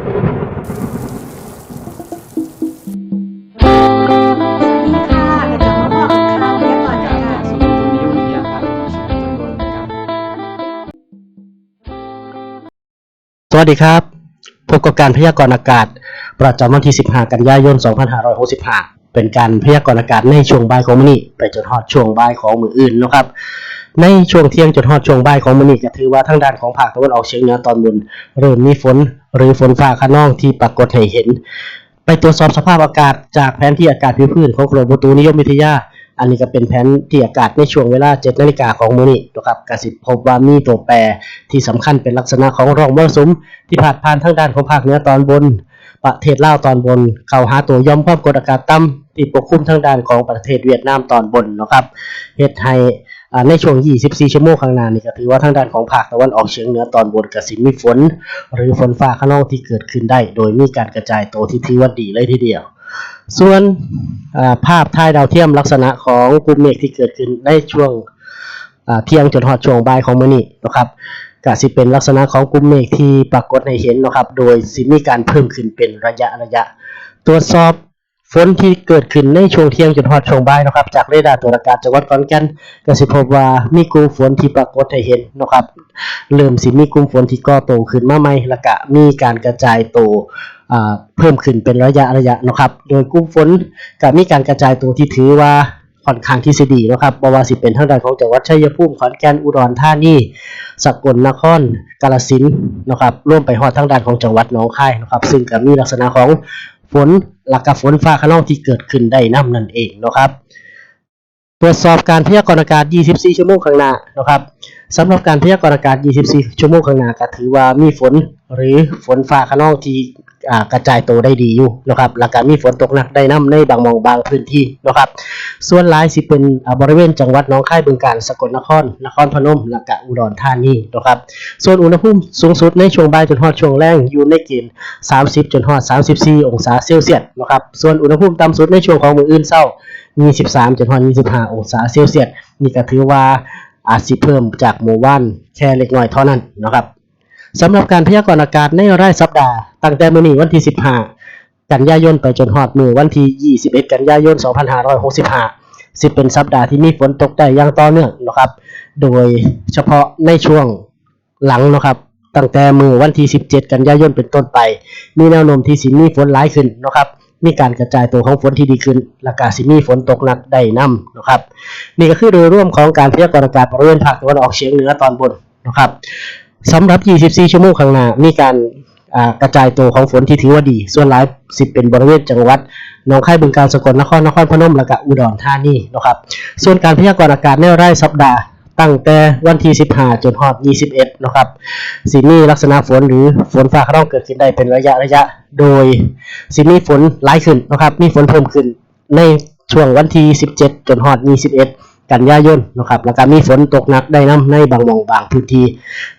สวัสดีครับ พบกับการพยากรณ์อากาศ ประจำวันที่ 15 กันยายน 2565 เป็นการพยากรณ์อากาศในช่วงบ่ายของมื้อนี้ไปจนฮอดช่วงบ่ายของมื้ออื่นนะครับ ในช่วงเที่ยงจนฮอดช่วงบ่ายของมื้อนี้ก็ถือว่าทางด้านของภาคตะวันออกเฉียงเหนือตอนบนเริ่มมีฝน หรือฝนฟ้าคะนองที่ปรากฏให้เห็น ไปตรวจสอบสภาพอากาศจากแผนที่อากาศพื้นของกรมอุตุนิยมวิทยา อันนี้ก็เป็นแผนที่อากาศในช่วงเวลา 7นาฬิกาของมื้อนี้นะครับกสิพบว่ามีตัวแปรที่สำคัญเป็นลักษณะของร่องมรสุมที่พาดผ่านทางด้านของภาคเหนือตอนบน ประเทศลาวตอนบน เข้าหาตัวยอมความกดอากาศต่ำที่ปกคลุมทางด้านของประเทศเวียดนามตอนบนนะครับเฮ็ดให้อ่า ในช่วง 24 ชั่วโมงข้างหน้านี่ก็ถือว่าทางด้านของภาคตะวันออกเฉียงเหนือตอนบนก็สิมีฝน หรือฝนฟ้าขนองที่เกิดขึ้นได้ โดยมีการกระจายตัวที่ถือว่าดีเลยทีเดียว ส่วนภาพถ่ายดาวเทียมลักษณะของกลุ่มเมฆที่เกิดขึ้นในช่วงเที่ยงจนฮอดช่วงบ่ายของมื้อนี้นะครับก็สิเป็นลักษณะของกลุ่มเมฆที่ปรากฏให้เห็นนะครับ โดยสิมีการเพิ่มขึ้นเป็นระยะระยะ ตรวจสอบ ฝนที่เกิดขึ้นในช่วงเที่ยงจนฮอดช่วงบ่ายนะครับ จากเรดาร์ตรวจอากาศจังหวัดขอนแก่นก็สิพบว่ามีกลุ่มฝนที่ปรากฏให้เห็นนะครับเริ่มสิมีกลุ่มฝนที่ก่อโตขึ้นมาใหม่แล้วก็มีการกระจายตัวอ่าเพิ่มขึ้นเป็นระยะระยะนะครับ โดยกลุ่มฝนก็มีการกระจายตัวที่ถือว่าค่อนข้างที่สิดีนะครับบ่ว่าสิเป็นทางด้านของจังหวัดชัยภูมิขอนแก่นอุดรธานีสกลนครกาฬสินธุ์นะครับร่วมไปฮอดทางด้านของจังหวัดหนองคายนะครับ ซึ่งก็มีลักษณะของฝน หลักกับฝนฟ้าคะนองที่เกิดขึ้นได้นํนั่นเองนะครับตรวจสอบการพยากรณ์อากาศ 24 ชั่วโมงข้างหน้านะครับสำหรับการพยากรณ์อากาศ 24 ชั่วโมงข้างหน้าก็ถือว่ามีฝนหรือฝนฟ้าคะนองที่ กระจายตัวได้ดีอยู่นะครับแล้วก็มีฝนตกหนักได้น้ำในบางมองบางพื้นที่นะครับ ส่วนหลายสิเป็นบริเวณจังหวัดหนองค่ายบึงกาฬสกลนคร นครพนมและก็อุดรธานีนะครับ ส่วนอุณหภูมิสูงสุดในช่วงบ่ายจนฮอดช่วงแรงอยู่ในเกณฑ์30จนฮอด34 องศาเซลเซียสนะครับส่วนอุณหภูมิต่ำสุดในช่วงของมื้ออื่นเช้า23จนฮอด25 องศาเซลเซียสนี่ก็ถือว่าอาจสิเพิ่มจากหมู่บ้านแค่เล็กน้อยเท่านั้นนะครับ สำหรับการพยากรณ์อากาศในรายสัปดาห์ ตั้งแต่มื้อนี้วันที่ 15 กันยายนไปจนฮอดมือวันที่ 21 กันยายน 2565 สิเป็นสัปดาห์ที่มีฝนตกได้อย่างต่อเนื่องนะครับ โดยเฉพาะในช่วงหลังนะครับ ตั้งแต่มือวันที่ 17 กันยายนเป็นต้นไป มีแนวโน้มที่สิมีฝนหลายขึ้นนะครับ มีการกระจายตัวของฝนที่ดีขึ้นและกาสิมีฝนตกหนักได้นํนะครับ นี่ก็คือโดยร่วมของการพยากรณ์อากาศบริเวณภาคตะวันออกเฉียงเหนือตอนบนนะครับ สำหรับ 24 ชั่วโมงข้างหน้า มีการกระจายตัวของฝนที่ถือว่าดี ส่วนหลายสิเป็นบริเวณจังหวัดหนองคายบึงกาฬสกลนครนครพนมและก็อุดรธานีนะครับ ส่วนการพยากรณ์อากาศในรายสัปดาห์ตั้งแต่วันที่ 15 จนฮอด 21 นะครับสิมีลักษณะฝนหรือฝนฟ้าขนองเกิดขึ้นได้เป็นระยะระยะ โดยสิมีฝนหลายขึ้นนะครับ มีฝนเพิ่มขึ้นในช่วงวันที่ 17 จนฮอด 21 กันยายนนะครับแล้วก็มีฝนตกหนักได้น้ำในบางหม่องบางพื้นที่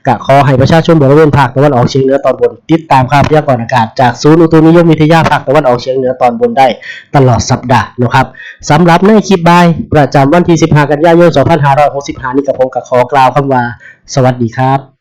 กะขอให้ประชาชนบริเวณภาคตะวันออกเฉียงเหนือตอนบนติดตามข่าวพยากรณ์อากาศจากศูนย์อุตุนิยมวิทยาภาคตะวันออกเฉียงเหนือตอนบนได้ตลอดสัปดาห์นะครับสำหรับในคลิปบายประจำวันที่ 15 กันยายน 2565 นี้กับผมกะขอกล่าวคำว่า สวัสดีครับ